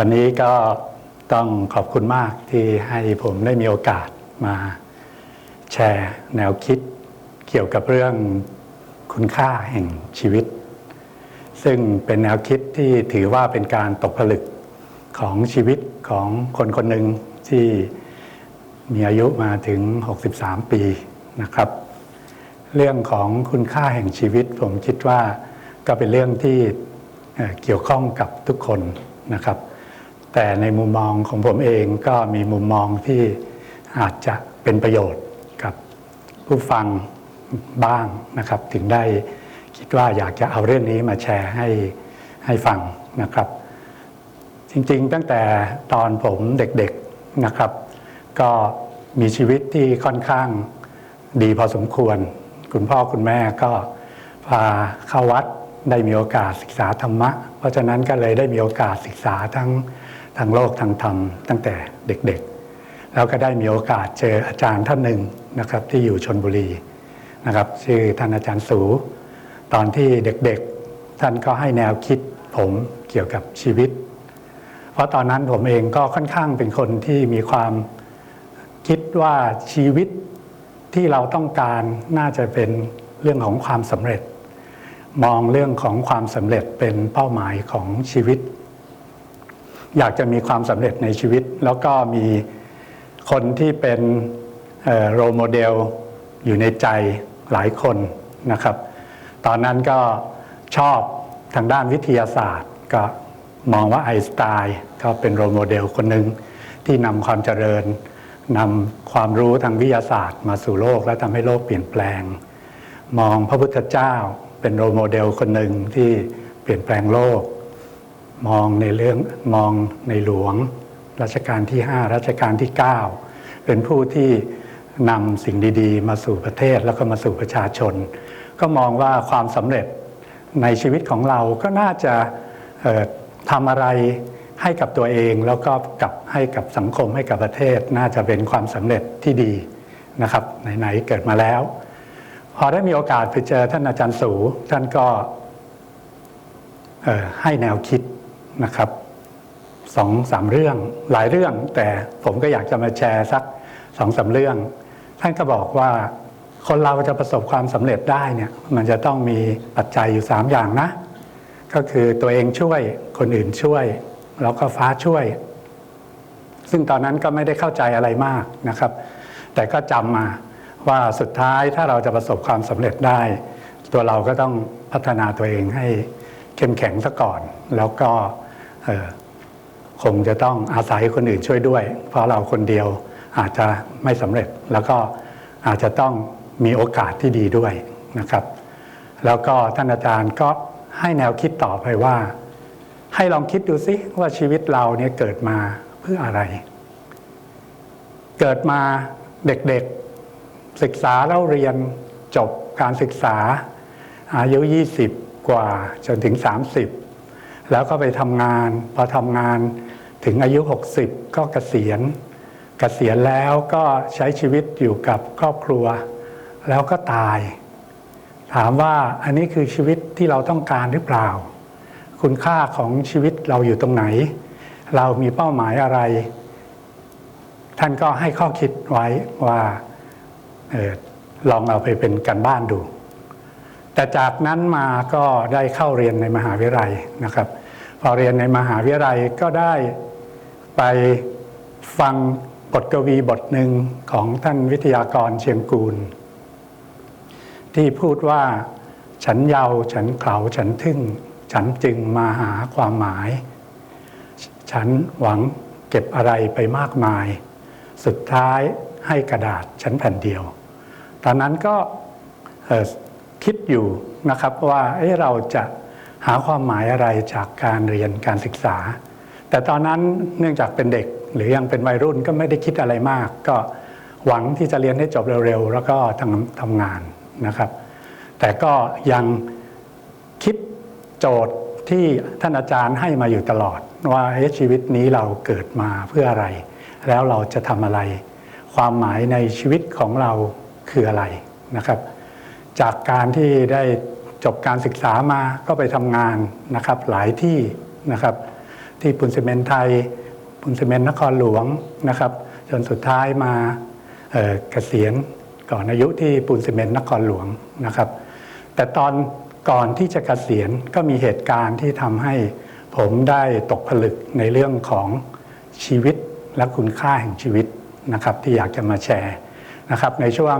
วันนี้ก็ต้องขอบคุณมากที่ให้ผมได้มีโอกาสมาแชร์แนวคิดเกี่ยวกับเรื่องคุณค่าแห่งชีวิต ซึ่งเป็นแนวคิดที่ถือว่าเป็นการตกผลึกของชีวิตของคนคนหนึ่งที่มีอายุมาถึง 63 ปีนะครับ เรื่องของคุณค่าแห่งชีวิต ผมคิดว่าก็เป็นเรื่องที่เกี่ยวข้องกับทุกคนนะครับ แต่ในมุมมองของผมเองก็มีมุมมองที่อาจจะเป็นประโยชน์กับผู้ฟังบ้างนะครับ ถึงได้คิดว่าอยากจะเอาเรื่องนี้มาแชร์ให้ให้ฟังนะครับ จริงๆตั้งแต่ตอนผมเด็กๆนะครับ ก็มีชีวิตที่ค่อนข้างดีพอสมควร คุณพ่อคุณแม่ก็พาเข้าวัดได้มีโอกาสศึกษาธรรมะ เพราะฉะนั้นก็เลยได้มีโอกาสศึกษาทั้ง ทางโลกทางธรรมตั้งแต่เด็กๆ แล้วก็ได้มีโอกาสเจออาจารย์ท่านหนึ่งนะครับที่อยู่ชนบุรีนะครับชื่อท่านอาจารย์สู ตอนที่เด็กๆ ท่านก็ให้แนวคิดผมเกี่ยวกับชีวิต เพราะตอนนั้นผมเองก็ค่อนข้างเป็นคนที่มีความคิดว่าชีวิตที่เราต้องการน่าจะเป็นเรื่องของความสำเร็จ มองเรื่องของความสำเร็จเป็นเป้าหมายของชีวิต อยากจะมีความสำเร็จในชีวิต แล้วก็มีคนที่เป็นโรโมเดลอยู่ในใจหลายคนนะครับ ตอนนั้นก็ชอบทางด้านวิทยาศาสตร์ ก็มองว่าไอน์สไตน์ก็เป็นโรโมเดลคนหนึ่งที่นำความเจริญนำความรู้ทางวิทยาศาสตร์มาสู่โลกและทำให้โลกเปลี่ยนแปลง มองพระพุทธเจ้าเป็นโรโมเดลคนหนึ่งที่เปลี่ยนแปลงโลก มองในเรื่องมองในหลวงรัชกาลที่ 5 รัชกาลที่ 9 เป็นผู้ที่นำสิ่งดีๆ มาสู่ประเทศแล้วก็มาสู่ประชาชน ก็มองว่าความสำเร็จในชีวิตของเราก็น่าจะทำอะไรให้กับตัวเองแล้วก็กับให้กับสังคมให้กับประเทศ น่าจะเป็นความสำเร็จที่ดีนะครับไหนๆเกิดมาแล้ว พอได้มีโอกาสไปเจอท่านอาจารย์สูท่านก็ให้แนวคิด นะครับสองสามเรื่องหลายเรื่อง แต่ผมก็อยากจะมาแชร์สักสองสามเรื่อง ท่านก็บอกว่าคนเราจะประสบความสำเร็จได้เนี่ยมันจะต้องมีปัจจัยอยู่สามอย่างนะ ก็คือตัวเองช่วยคนอื่นช่วย แล้วก็ฟ้าช่วย ซึ่งตอนนั้นก็ไม่ได้เข้าใจอะไรมากนะครับ แต่ก็จำมาว่าสุดท้ายถ้าเราจะประสบความสำเร็จได้ ตัวเราก็ต้องพัฒนาตัวเองให้เข้มแข็งซะก่อน แล้วก็ คงจะต้องอาศัยคนอื่นช่วยด้วย เพราะเราคนเดียวอาจจะไม่สำเร็จแล้วก็อาจจะต้องมีโอกาสที่ดีด้วยนะครับ แล้วก็ท่านอาจารย์ก็ให้แนวคิดต่อไปว่า ให้ลองคิดดูซิว่าชีวิตเราเนี่ยเกิดมาเพื่ออะไร เกิดมาเด็กๆศึกษาแล้วเรียนจบการศึกษาอายุ 20 กว่าจนถึง 30 แล้วก็ไปทำงาน พอทำงานถึงอายุ 60 ก็เกษียณ เกษียณแล้วก็ใช้ชีวิตอยู่กับครอบครัว แล้วก็ตาย ถามว่าอันนี้คือชีวิตที่เราต้องการหรือเปล่า คุณค่าของชีวิตเราอยู่ตรงไหน เรามีเป้าหมายอะไร ท่านก็ให้ข้อคิดไว้ว่าออลองเอาไปเป็นการบ้านดู แต่จากนั้นมาก็ได้เข้าเรียนในมหาวิทยาลัยนะครับ พอเรียนในมหาวิทยาลัยก็ได้ไปฟังบทกวีบทหนึ่งของท่านวิทยากรเชียงกูล ที่พูดว่าฉันเยาวฉันเขาฉันทึ่ง ฉันจึงมาหาความหมาย ฉันหวังเก็บอะไรไปมากมาย สุดท้ายให้กระดาษฉันแผ่นเดียว ตอนนั้นก็คิดอยู่นะครับว่าเเราจะ หาความหมายอะไรจากการเรียนการศึกษา แต่ตอนนั้นเนื่องจากเป็นเด็กหรือยังเป็นวัยรุ่นก็ไม่ได้คิดอะไรมาก ก็หวังที่จะเรียนให้จบเร็วๆ แล้วก็ทำทำงานนะครับ แต่ก็ยังคิดโจทย์ที่ท่านอาจารย์ให้มาอยู่ตลอด ว่าชีวิตนี้เราเกิดมาเพื่ออะไร แล้วเราจะทำอะไร ความหมายในชีวิตของเราคืออะไรนะครับ จากการที่ได้ จบการศึกษามาก็ไปทำงานนะครับหลายที่นะครับ ที่ปูนซีเมนต์ไทยปูนซีเมนต์นครหลวงนะครับ จนสุดท้ายมาเกษียณก่อนอายุที่ปูนซีเมนต์นครหลวงนะครับ แต่ตอนก่อนที่จะเกษียณก็มีเหตุการณ์ที่ทำให้ผมได้ตกผลึกในเรื่องของชีวิตและคุณค่าแห่งชีวิตนะครับ ที่อยากจะมาแชร์นะครับ ในช่วง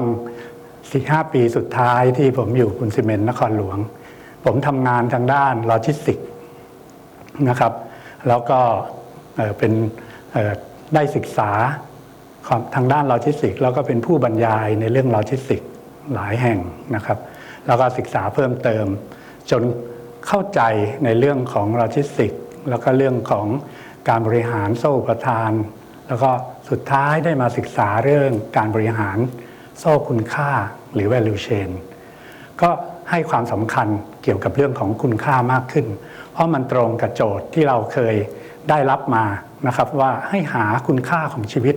4-5ปีสุดท้ายที่ผมอยู่คุณซีเมนต์นครหลวง ผมทำงานทางด้านโลจิสติกนะครับ แล้วก็เป็นได้ศึกษาทางด้านโลจิสติกแล้วก็เป็นผู้บรรยายในเรื่องโลจิสติกหลายแห่งนะครับ แล้วก็ศึกษาเพิ่มเติม จนเข้าใจในเรื่องของโลจิสติกแล้วก็เรื่องของการบริหารโซ่ประทาน แล้วก็สุดท้ายได้มาศึกษาเรื่องการบริหาร โซ่คุณค่าหรือ value chain ก็ให้ความสำคัญเกี่ยวกับเรื่องของคุณค่ามากขึ้น เพราะมันตรงกับโจทย์ที่เราเคยได้รับมานะครับว่าให้หาคุณค่าของชีวิต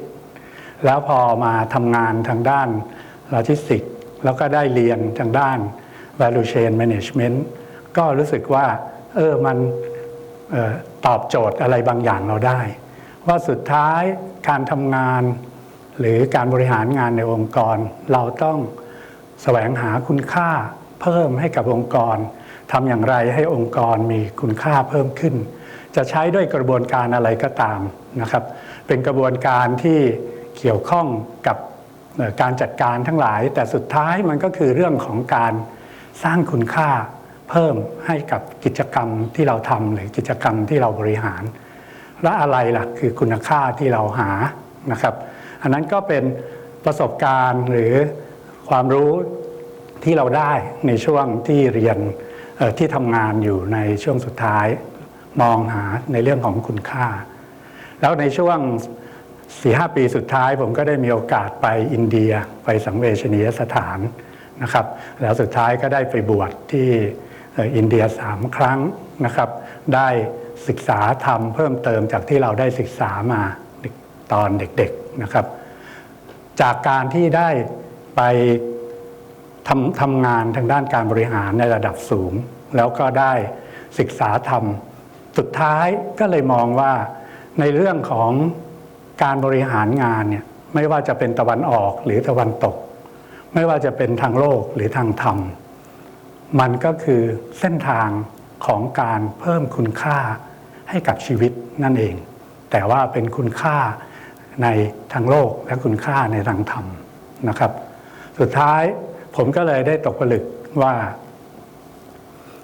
แล้วพอมาทำงานทางด้านโลจิสติกส์แล้วก็ได้เรียนทางด้าน value chain management ก็รู้สึกว่าเออมันออตอบโจทย์อะไรบางอย่างเราได้ ว่าสุดท้ายการทำงาน หรือการบริหารงานในองค์กร เราต้องแสวงหาคุณค่าเพิ่มให้กับองค์กรทำอย่างไรให้องค์กรมีคุณค่าเพิ่มขึ้น จะใช้ด้วยกระบวนการอะไรก็ตามนะครับ เป็นกระบวนการที่เกี่ยวข้องกับการจัดการทั้งหลาย แต่สุดท้ายมันก็คือเรื่องของการสร้างคุณค่าเพิ่มให้กับกิจกรรมที่เราทำหรือกิจกรรมที่เราบริหาร และอะไรล่ะคือคุณค่าที่เราหานะครับ อันนั้นก็เป็นประสบการณ์หรือความรู้ที่เราได้ในช่วงที่เรียนที่ทำงานอยู่ในช่วงสุดท้ายมองหาในเรื่องของคุณค่า แล้วในช่วง4-5ปีสุดท้ายผมก็ได้มีโอกาสไปอินเดียไปสังเวชนียสถานนะครับ แล้วสุดท้ายก็ได้ไปบวชที่อินเดียสามครั้งนะครับ ได้ศึกษาธรรมเพิ่มเติมจากที่เราได้ศึกษามาตอนเด็กๆ นะครับ จากการที่ได้ไปทำทำงานทางด้านการบริหารในระดับสูง แล้วก็ได้ศึกษาธรรม สุดท้ายก็เลยมองว่าในเรื่องของการบริหารงานเนี่ยไม่ว่าจะเป็นตะวันออกหรือตะวันตก ไม่ว่าจะเป็นทางโลกหรือทางธรรม มันก็คือเส้นทางของการเพิ่มคุณค่าให้กับชีวิตนั่นเอง แต่ว่าเป็นคุณค่า ในทางโลกและคุณค่าในทางธรรมนะครับ สุดท้ายผมก็เลยได้ตกผลึกว่า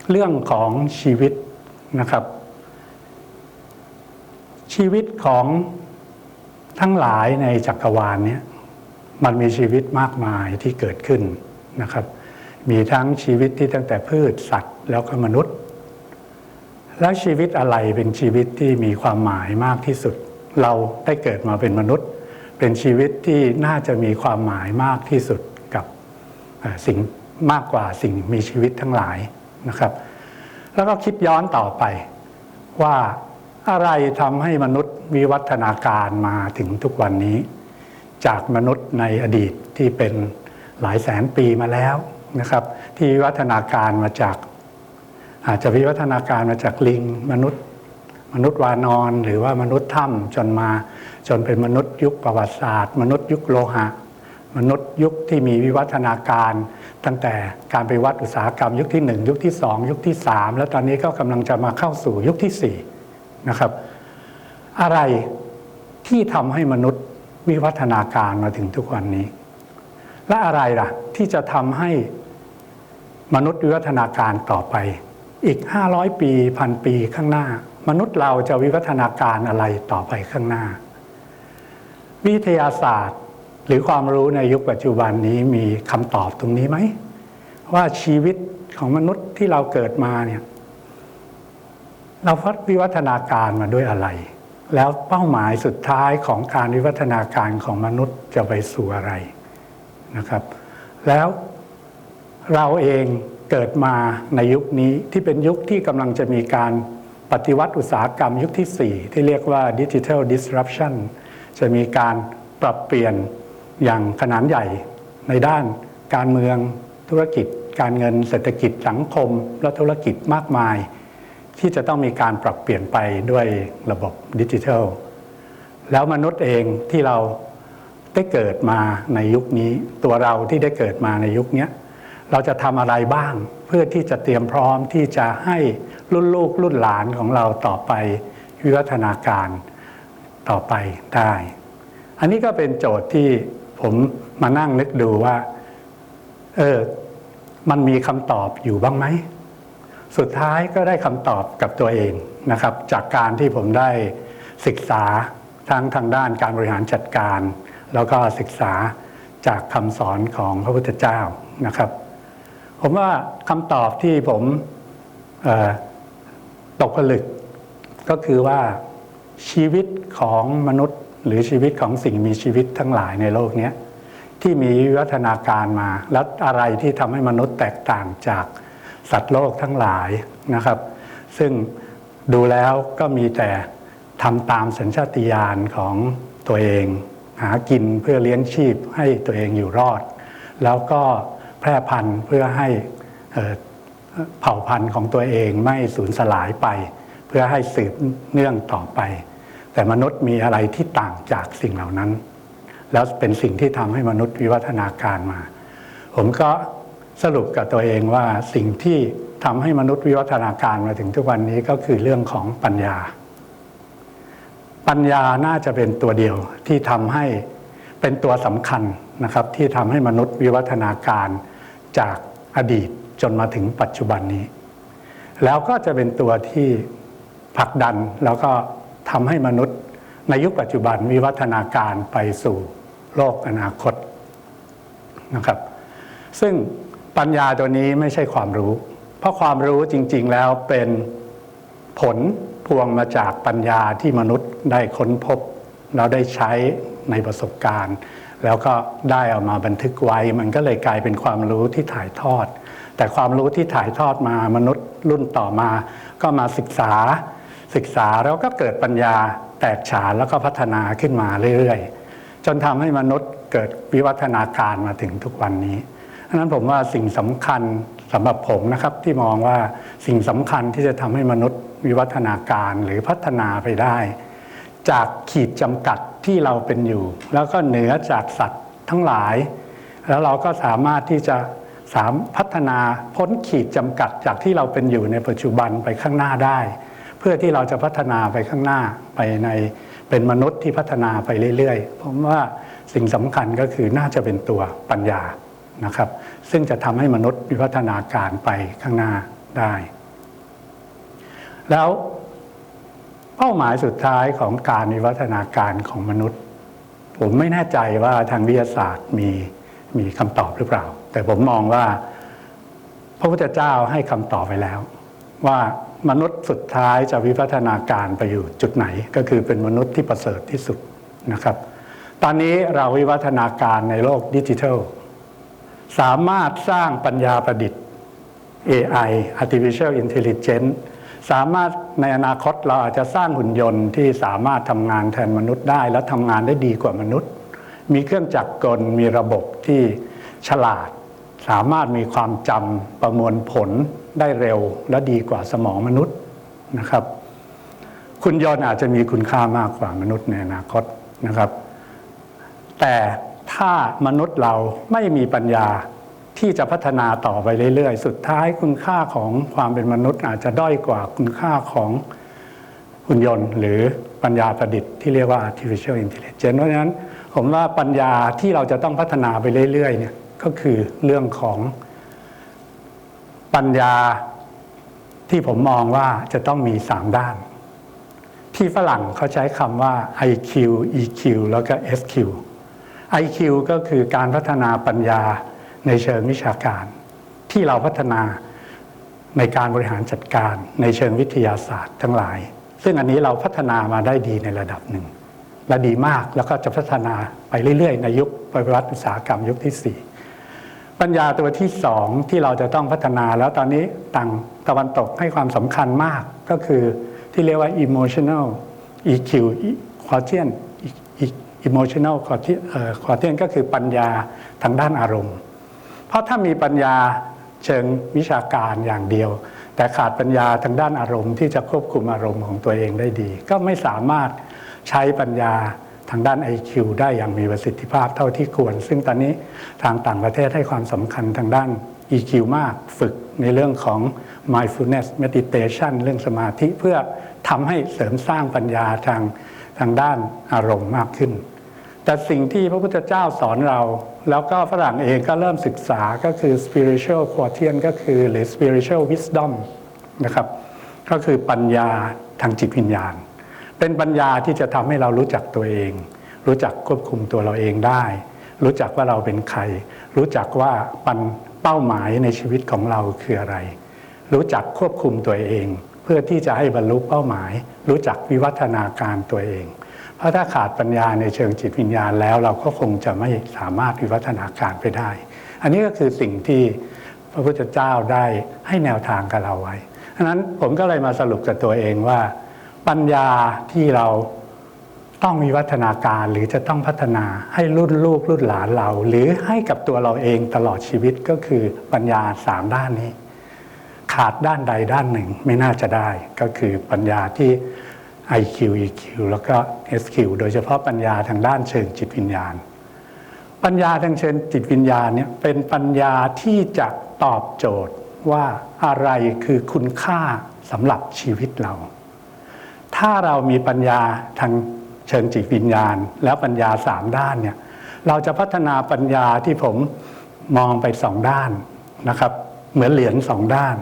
เรื่องของชีวิตนะครับ ชีวิตของทั้งหลายในจักรวาลเนี้มันมีชีวิตมากมายที่เกิดขึ้นนะครับ มีทั้งชีวิตที่ตั้งแต่พืชสัตว์ แล้วก็มนุษย์ แล้วชีวิตอะไรเป็นชีวิตที่มีความหมายมากที่สุด เราได้เกิดมาเป็นมนุษย์ เป็นชีวิตที่น่าจะมีความหมายมากที่สุดกับสิ่งมากกว่าสิ่งมีชีวิตทั้งหลายนะครับ แล้วก็คิดย้อนต่อไปว่าอะไรทำให้มนุษย์วิวัฒนาการมาถึงทุกวันนี้ จากมนุษย์ในอดีตที่เป็นหลายแสนปีมาแล้วนะครับ ที่วิวัฒนาการมาจาก อาจจะวิวัฒนาการมาจากลิงมนุษย์ มนุษย์วานอนหรือว่ามนุษย์ถ้ำจนมา จนเป็นมนุษย์ยุคประวัติศาสตร์ มนุษย์ยุคโลหะ มนุษย์ยุคที่มีวิวัฒนาการ ตั้งแต่การไปวัดอุตสาหกรรม ยุคที่ 1 ยุคที่ 2 ยุคที่ 3 แล้วตอนนี้ก็กำลังจะมาเข้าสู่ยุคที่4นะครับอะไรที่ทำให้มนุษย์วิวัฒนาการมาถึงทุกวันนี้ และอะไรล่ะที่จะทำให้มนุษย์วิวัฒนาการต่อไป อีก 500 ปีพันปีข้างหน้า มนุษย์เราจะวิวัฒนาการอะไรต่อไปข้างหน้า วิทยาศาสตร์หรือความรู้ในยุคปัจจุบันนี้มีคำตอบตรงนี้ไหม ว่าชีวิตของมนุษย์ที่เราเกิดมาเนี่ยเราพัฒวิวัฒนาการมาด้วยอะไร แล้วเป้าหมายสุดท้ายของการวิวัฒนาการของมนุษย์จะไปสู่อะไรนะครับ แล้วเราเองเกิดมาในยุคนี้ที่เป็นยุคที่กำลังจะมีการ ปฏิวัติอุตสาหกรรมยุคที่ 4 ที่เรียกว่า Digital Disruption จะมีการปรับเปลี่ยนอย่างขนาดใหญ่ในด้านการเมืองธุรกิจ การเงินเศรษฐกิจสังคม และธุรกิจมากมาย ที่จะต้องมีการปรับเปลี่ยนไปด้วยระบบดิจิทัล แล้วมนุษย์เองที่เราได้เกิดมาในยุคนี้ ตัวเราที่ได้เกิดมาในยุคนี้ เราจะทำอะไรบ้าง เพื่อที่จะเตรียมพร้อมที่จะให้รุ่นลูกรุ่นหลานของเราต่อไปวิวัฒนาการต่อไปได้ อันนี้ก็เป็นโจทย์ที่ผมมานั่งนึกดูว่าเออมันมีคำตอบอยู่บ้างไหม สุดท้ายก็ได้คำตอบกับตัวเองนะครับ จากการที่ผมได้ศึกษาทั้งทางด้านการบริหารจัดการ แล้วก็ศึกษาจากคำสอนของพระพุทธเจ้านะครับ ผมว่าคำตอบที่ผมตกผลึกก็คือว่าชีวิตของมนุษย์ หรือชีวิตของสิ่งมีชีวิตทั้งหลายในโลกนี้ที่มีวิวัฒนาการมา แล้วอะไรที่ทำให้มนุษย์แตกต่างจากสัตว์โลกทั้งหลายนะครับ ซึ่งดูแล้วก็มีแต่ทำตามสัญชาติญาณของตัวเอง หากินเพื่อเลี้ยงชีพให้ตัวเองอยู่รอด แล้วก็ พร่พันธุ์เพื่อให้เอ่อเผ่าพันธุ์ของตัวเองไม่สูญสลายไป เพื่อให้สืบเนื่องต่อไป แต่มนุษย์มีอะไรที่ต่างจากสิ่งเหล่านั้น แล้วเป็นสิ่งที่ทำให้มนุษย์วิวัฒนาการมา ผมก็สรุปกับตัวเองว่าสิ่งที่ทำให้มนุษย์วิวัฒนาการมาถึงทุกวันนี้ก็คือเรื่องของปัญญา ปัญญาน่าจะเป็นตัวเดียวที่ทำให้เป็นตัวสำคัญนะครับที่ทำให้มนุษย์วิวัฒนาการ จากอดีตจนมาถึงปัจจุบันนี้ แล้วก็จะเป็นตัวที่ผลักดันแล้วก็ทำให้มนุษย์ในยุคปัจจุบันวิวัฒนาการไปสู่โลกอนาคตนะครับ ซึ่งปัญญาตัวนี้ไม่ใช่ความรู้ เพราะความรู้จริง ๆ แล้วเป็นผลพวงมาจากปัญญาที่มนุษย์ได้ค้นพบ เราได้ใช้ในประสบการณ์ แล้วก็ได้เอามาบันทึกไว้ มันก็เลยกลายเป็นความรู้ที่ถ่ายทอด แต่ความรู้ที่ถ่ายทอดมามนุษย์รุ่นต่อมา ก็มาศึกษา ศึกษาแล้วก็เกิดปัญญาแตกฉานแล้วก็พัฒนาขึ้นมาเรื่อยๆ จนทำให้มนุษย์เกิดวิวัฒนาการมาถึงทุกวันนี้ดังนั้นผมว่าสิ่งสำคัญสำหรับผมนะครับที่มองว่าสิ่งสำคัญที่จะทำให้มนุษย์วิวัฒนาการหรือพัฒนาไปได้ จากขีดจำกัด ที่เราเป็นอยู่ แล้วก็เหนือจากสัตว์ทั้งหลาย แล้วเราก็สามารถที่จะสามพัฒนาพ้นขีดจำกัดจากที่เราเป็นอยู่ในปัจจุบันไปข้างหน้าได้ เพื่อที่เราจะพัฒนาไปข้างหน้าไปในเป็นมนุษย์ที่พัฒนาไปเรื่อยๆ ผมว่าสิ่งสำคัญก็คือน่าจะเป็นตัวปัญญานะครับ ซึ่งจะทำให้มนุษย์วิวัฒนาการไปข้างหน้าได้ แล้ว เป้าหมายสุดท้ายของการวิวัฒนาการของมนุษย์ ผมไม่แน่ใจว่าทางวิทยาศาสตร์มีมีคำตอบหรือเปล่า แต่ผมมองว่า พระพุทธเจ้าให้คำตอบไปแล้ว ว่ามนุษย์สุดท้ายจะวิวัฒนาการไปอยู่จุดไหน ก็คือเป็นมนุษย์ที่ประเสริฐที่สุดนะครับ ตอนนี้เราวิวัฒนาการในโลกดิจิทัล สามารถสร้างปัญญาประดิษฐ์ AI artificial intelligence สามารถในอนาคตเราอาจจะสร้างหุ่นยนต์ที่สามารถทำงานแทนมนุษย์ได้ และทำงานได้ดีกว่ามนุษย์ มีเครื่องจักรกลมีระบบที่ฉลาด สามารถมีความจำประมวลผลได้เร็วและดีกว่าสมองมนุษย์นะครับคุณยนต์อาจจะมีคุณค่ามากกว่ามนุษย์ในอนาคตนะครับ แต่ถ้ามนุษย์เราไม่มีปัญญา ที่จะพัฒนาต่อไปเรื่อยๆ สุดท้ายคุณค่าของความเป็นมนุษย์อาจจะด้อยกว่าคุณค่าของหุ่นยนต์หรือปัญญาประดิษฐ์ที่เรียกว่า artificial intelligence เพราะฉะนั้นผมว่าปัญญาที่เราจะต้องพัฒนาไปเรื่อยๆเนี่ยก็คือเรื่องของปัญญาที่ผมมองว่าจะต้องมีสามด้าน ที่ฝรั่งเขาใช้คำว่า IQ EQ แล้วก็ SQ IQ ก็คือการพัฒนาปัญญา ในเชิงวิชาการ ที่เราพัฒนาในการบริหารจัดการในเชิงวิทยาศาสตร์ทั้งหลาย ซึ่งอันนี้เราพัฒนามาได้ดีในระดับหนึ่งและดีมากแล้วก็จะพัฒนาไปเรื่อย ๆ ในยุคปฏิวัติอุตสาหกรรมยุคที่ 4 ปัญญาตัวที่สองที่เราจะต้องพัฒนาแล้วตอนนี้ต่างตะวันตกให้ความสำคัญมากก็คือที่เรียกว่า emotional EQ quotient emotional quotient ก็คือปัญญาทางด้านอารมณ์ ราะถ้ามีปัญญาเชิงวิชาการอย่างเดียว แต่ขาดปัญญาทางด้านอารมณ์ที่จะควบคุมอารมณ์ของตัวเองได้ดี ก็ไม่สามารถใช้ปัญญาทางด้าน IQ ได้อย่างมีประสิทธิภาพเท่าที่ควร ซึ่งตอนนี้ทางต่างประเทศให้ความสำคัญทางด้าน EQ มากฝึกในเรื่องของ mindfulness meditation เรื่องสมาธิเพื่อทำให้เสริมสร้างปัญญาทางทางด้านอารมณ์มากขึ้น แต่สิ่งที่พระพุทธเจ้าสอนเรา แล้วก็ฝรั่งเองก็เริ่มศึกษาก็คือ spiritual quotient ก็คือหรือ spiritual wisdom นะครับก็คือปัญญาทางจิตวิญญาณ เป็นปัญญาที่จะทำให้เรารู้จักตัวเอง รู้จักควบคุมตัวเราเองได้ รู้จักว่าเราเป็นใคร รู้จักว่าปันเป้าหมายในชีวิตของเราคืออะไร รู้จักควบคุมตัวเอง เพื่อที่จะให้บรรลุเป้าหมาย รู้จักวิวัฒนาการตัวเอง เพราะถ้าขาดปัญญาในเชิงจิตวิญญาณแล้ว เราก็คงจะไม่สามารถวิวัฒนาการไปได้ อันนี้ก็คือสิ่งที่พระพุทธเจ้าได้ให้แนวทางกับเราไว้ฉะนั้นผมก็เลยมาสรุปกับตัวเองว่า ปัญญาที่เราต้องวิวัฒนาการหรือจะต้องพัฒนาให้รุ่นลูกรุ่นหลานเรา หรือให้กับตัวเราเองตลอดชีวิตก็คือปัญญาสามด้านนี้ ขาดด้านใดด้านหนึ่งไม่น่าจะได้ ก็คือปัญญาที่ IQ EQ แล้วก็ SQ โดยเฉพาะปัญญาทางด้านเชิงจิตวิญญาณ ปัญญาทางเชิงจิตวิญญาณเนี่ยเป็นปัญญาที่จะตอบโจทย์ว่าอะไรคือคุณค่าสำหรับชีวิตเรา ถ้าเรามีปัญญาทางเชิงจิตวิญญาณ แล้วปัญญาสามด้านเนี่ยเราจะพัฒนาปัญญาที่ผมมองไปสองด้านนะครับ เหมือนเหรียญสองด้าน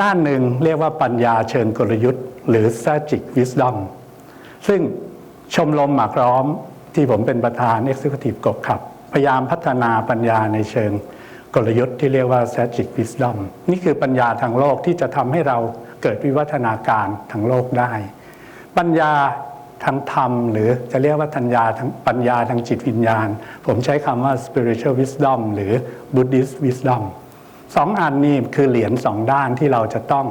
ด้านหนึ่งเรียกว่าปัญญาเชิงกลยุทธ์ หรือ strategic wisdom ซึ่งชมรมหมากร้อมที่ผมเป็นประธาน Executive กบขับ พยายามพัฒนาปัญญาในเชิงกลยุทธ์ที่เรียกว่า strategic wisdom นี่คือปัญญาทางโลกที่จะทำให้เราเกิดวิวัฒนาการทางโลกได้ ปัญญาทางธรรม หรือจะเรียกว่าปัญญาทางปัญญาทางจิตวิญญาณ ผมใช้คำว่า spiritual wisdom หรือ Buddhist wisdom สองอันนี้คือเหรียญสองด้านที่เราจะต้อง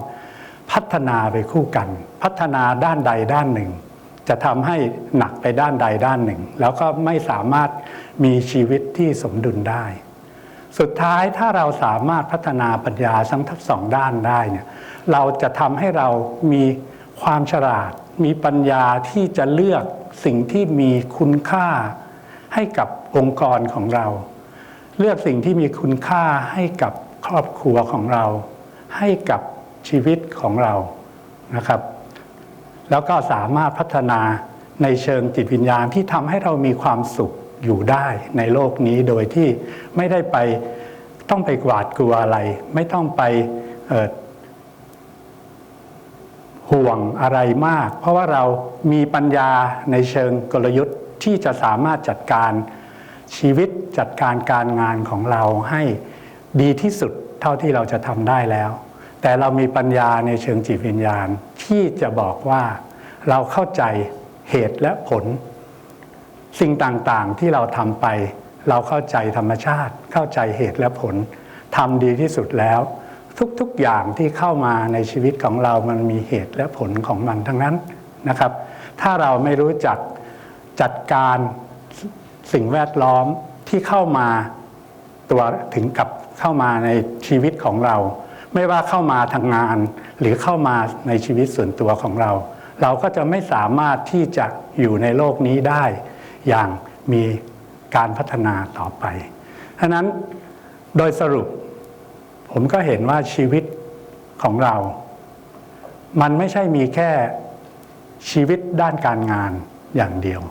พัฒนาไปคู่กัน พัฒนาด้านใดด้านหนึ่ง จะทำให้หนักไปด้านใดด้านหนึ่ง แล้วก็ไม่สามารถมีชีวิตที่สมดุลได้ สุดท้ายถ้าเราสามารถพัฒนาปัญญาทั้งทั้งสองด้านได้เนี่ยเราจะทำให้เรามีความฉลาด มีปัญญาที่จะเลือกสิ่งที่มีคุณค่าให้กับองค์กรของเรา เลือกสิ่งที่มีคุณค่าให้กับครอบครัวของเรา ให้กับ ชีวิตของเรานะครับ แล้วก็สามารถพัฒนาในเชิงจิตวิญญาณที่ทำให้เรามีความสุขอยู่ได้ในโลกนี้โดยที่ไม่ได้ไปต้องไปกวาดกลัวอะไร ไม่ต้องไปห่วงอะไรมาก เพราะว่าเรามีปัญญาในเชิงกลยุทธ์ที่จะสามารถจัดการชีวิตจัดการการงานของเราให้ดีที่สุดเท่าที่เราจะทำได้แล้ว แต่เรามีปัญญาในเชิงจิตวิญญาณที่จะบอกว่าเราเข้าใจเหตุและผล สิ่งต่างๆที่เราทำไป เราเข้าใจธรรมชาติ เข้าใจเหตุและผลทำดีที่สุดแล้ว ทุกๆอย่างที่เข้ามาในชีวิตของเรามันมีเหตุและผลของมันทั้งนั้นนะครับ ถ้าเราไม่รู้จักจัดการสิ่งแวดล้อมที่เข้ามาตัวถึงกับเข้ามาในชีวิตของเรา ไม่ว่าเข้ามาทางงาน หรือเข้ามาในชีวิตส่วนตัวของเรา เราก็จะไม่สามารถที่จะอยู่ในโลกนี้ได้ อย่างมีการพัฒนาต่อไปฉะนั้นโดยสรุป ผมก็เห็นว่าชีวิตของเรา มันไม่ใช่มีแค่ชีวิตด้านการงานอย่างเดียว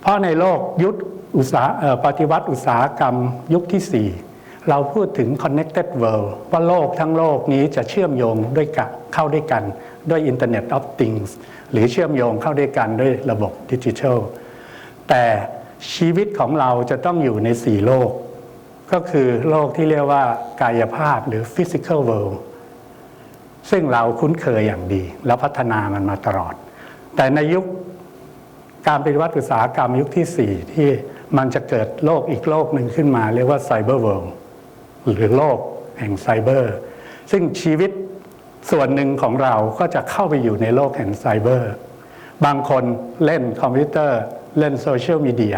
เพราะในโลกยุคอุตสาหปฏิวัติอุตสาหกรรมยุคที่4 เราพูดถึง connected world ว่าโลกทั้งโลกนี้จะเชื่อมโยงด้วยกันเข้าด้วยกันด้วย Internet of Things หรือเชื่อมโยงเข้าด้วยกันด้วยระบบดิจิทัลแต่ชีวิตของเราจะต้องอยู่ในสี่โลก ก็คือโลกที่เรียกว่ากายภาพหรือ physical world ซึ่งเราคุ้นเคยอย่างดี แล้วพัฒนามันมาตลอด แต่ในยุคการปฏิวัติอุตสาหกรรมยุคที่ 4 ที่มันจะเกิดโลกอีกโลกหนึ่งขึ้นมา เรียกว่าไซเบอร์เวิลด์ หรือโลกแห่งไซเบอร์ ซึ่งชีวิตส่วนหนึ่งของเราก็จะเข้าไปอยู่ในโลกแห่งไซเบอร์ บางคนเล่นคอมพิวเตอร์ เล่นโซเชียลมีเดีย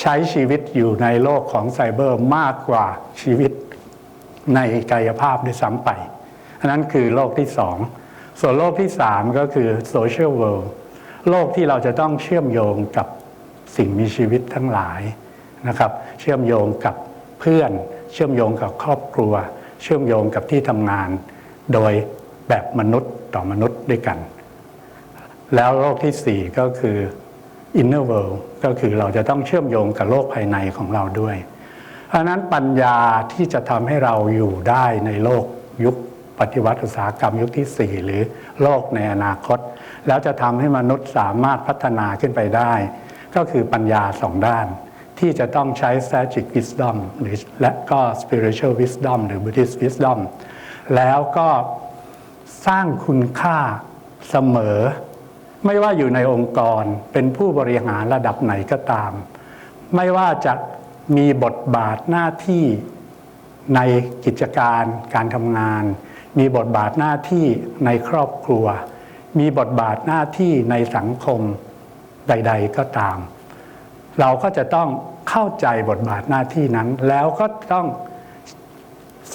ใช้ชีวิตอยู่ในโลกของไซเบอร์มากกว่าชีวิตในกายภาพด้วยซ้ำไป อันนั้นคือโลกที่สอง ส่วนโลกที่สามก็คือ social world โลกที่เราจะต้องเชื่อมโยงกับสิ่งมีชีวิตทั้งหลายนะครับ เชื่อมโยงกับเพื่อน เชื่อมโยงกับครอบครัว เชื่อมโยงกับที่ทำงาน โดยแบบมนุษย์ต่อมนุษย์ด้วยกัน แล้วโลกที่สี่ก็คือ inner world ก็คือเราจะต้องเชื่อมโยงกับโลกภายในของเราด้วย เพราะฉะนั้นปัญญาที่จะทำให้เราอยู่ได้ในโลกยุคปฏิวัติอุตสาหกรรมยุคที่ 4 หรือโลกในอนาคต แล้วจะทำให้มนุษย์สามารถพัฒนาขึ้นไปได้ ก็คือปัญญาสองด้าน ที่จะต้องใช้ strategic Wisdom หรือและก็ Spiritual Wisdom หรือ Buddhist Wisdom แล้วก็สร้างคุณค่าเสมอ ไม่ว่าอยู่ในองค์กรเป็นผู้บริหารระดับไหนก็ตาม ไม่ว่าจะมีบทบาทหน้าที่ในกิจการการทำงาน มีบทบาทหน้าที่ในครอบครัว มีบทบาทหน้าที่ในสังคมใด ๆ ก็ตาม เราก็จะต้อง เข้าใจบทบาทหน้าที่นั้น แล้วก็ต้อง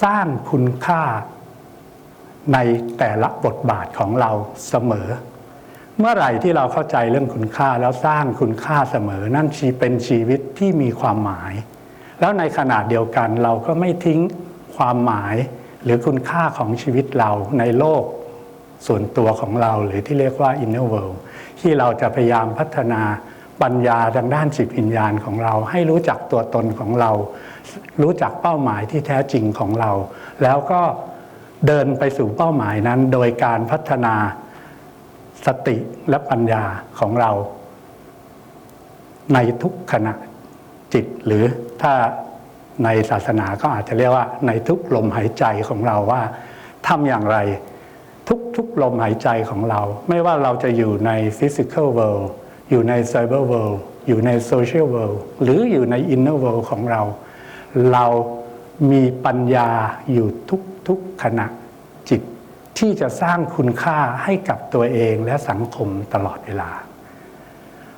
สร้างคุณค่าในแต่ละบทบาทของเราเสมอ เมื่อไหร่ที่เราเข้าใจเรื่องคุณค่าแล้วสร้างคุณค่าเสมอ นั่นชีเป็นชีวิตที่มีความหมาย แล้วในขณะเดียวกันเราก็ไม่ทิ้งความหมายหรือคุณค่าของชีวิตเราในโลกส่วนตัวของเราหรือที่เรียกว่า inner world ที่เราจะพยายามพัฒนา ปัญญาทางด้านจิตวิญญาณของเรา ให้รู้จักตัวตนของเรา รู้จักเป้าหมายที่แท้จริงของเรา แล้วก็เดินไปสู่เป้าหมายนั้น โดยการพัฒนาสติและปัญญาของเรา ในทุกขณะจิตหรือถ้าในศาสนาก็อาจจะเรียกว่า ในทุกลมหายใจของเราว่าทำอย่างไรทุกๆลมหายใจของเรา ไม่ว่าเราจะอยู่ใน physical world อยู่ใน cyber world อยู่ใน social world หรืออยู่ใน inner world ของเรา เรามีปัญญาอยู่ทุกๆขณะจิต ที่จะสร้างคุณค่าให้กับตัวเองและสังคมตลอดเวลา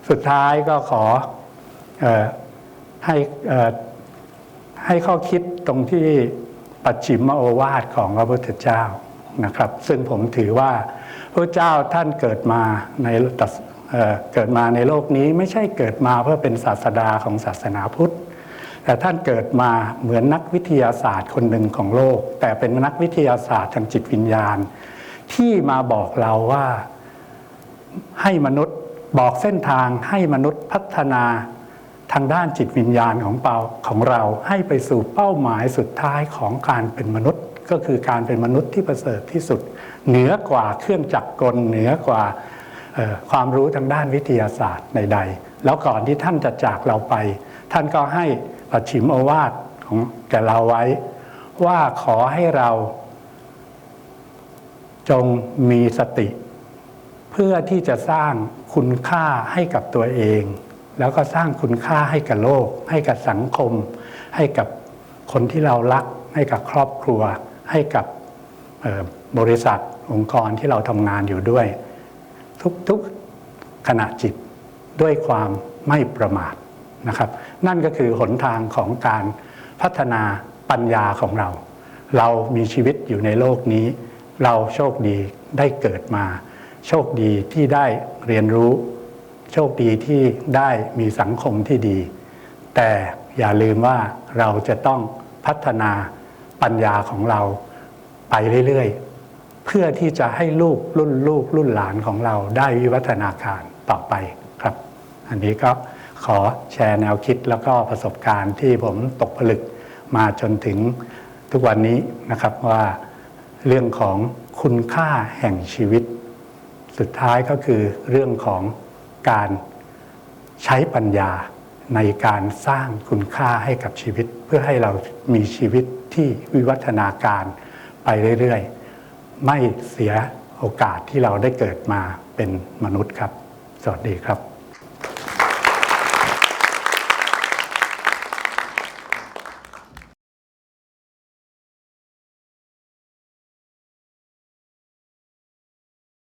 สุดท้ายก็ขอออให้ให้ข้อคิดตรงที่ปัจฉิมโอวาทของพระพุทธเจ้านะครับ ซึ่งผมถือว่าพระเจ้าท่านเกิดมาในตัด เเกิดมาในโลกนี้ไม่ใช่เกิดมาเพื่อเป็นศาสดาของศาสนาพุทธ แต่ท่านเกิดมาเหมือนนักวิทยาศาสตร์คนหนึ่งของโลก แต่เป็นนักวิทยาศาสตร์ทางจิตวิญญาณ ที่มาบอกเราว่าให้มนุษย์บอกเส้นทางให้มนุษย์พัฒนาทางด้านจิตวิญญาณของเปาของเราให้ไปสู่เป้าหมายสุดท้ายของการเป็นมนุษย์ ก็คือการเป็นมนุษย์ที่ประเสริฐที่สุด เหนือกว่าเครื่องจักรกลเหนือกว่า ความรู้ทางด้านวิทยาศาสตร์ใดๆ แล้วก่อนที่ท่านจะจากเราไป ท่านก็ให้ปัจฉิมโอวาทของแก่เราไว้ ว่าขอให้เราจงมีสติ เพื่อที่จะสร้างคุณค่าให้กับตัวเอง แล้วก็สร้างคุณค่าให้กับโลก ให้กับสังคม ให้กับคนที่เรารัก ให้กับครอบครัว ให้กับบริษัทองค์กรที่เราทำงานอยู่ด้วย ทุกๆขณะจิตด้วยความไม่ประมาทนะครับ นั่นก็คือหนทางของการพัฒนาปัญญาของเรา เรามีชีวิตอยู่ในโลกนี้ เราโชคดีได้เกิดมา โชคดีที่ได้เรียนรู้ โชคดีที่ได้มีสังคมที่ดี แต่อย่าลืมว่าเราจะต้องพัฒนาปัญญาของเราไปเรื่อยๆ เพื่อที่จะให้ลูกรุ่นลูกรุ่นหลานของเราได้วิวัฒนาการต่อไปครับ อันนี้ก็ขอแชร์แนวคิดแล้วก็ประสบการณ์ที่ผมตกผลึกมาจนถึงทุกวันนี้นะครับว่าเรื่องของคุณค่าแห่งชีวิต สุดท้ายก็คือเรื่องของการใช้ปัญญาในการสร้างคุณค่าให้กับชีวิต เพื่อให้เรามีชีวิตที่วิวัฒนาการไปเรื่อยๆ ไม่เสียโอกาสที่เราได้เกิดมาเป็นมนุษย์ครับ สวัสดีครับ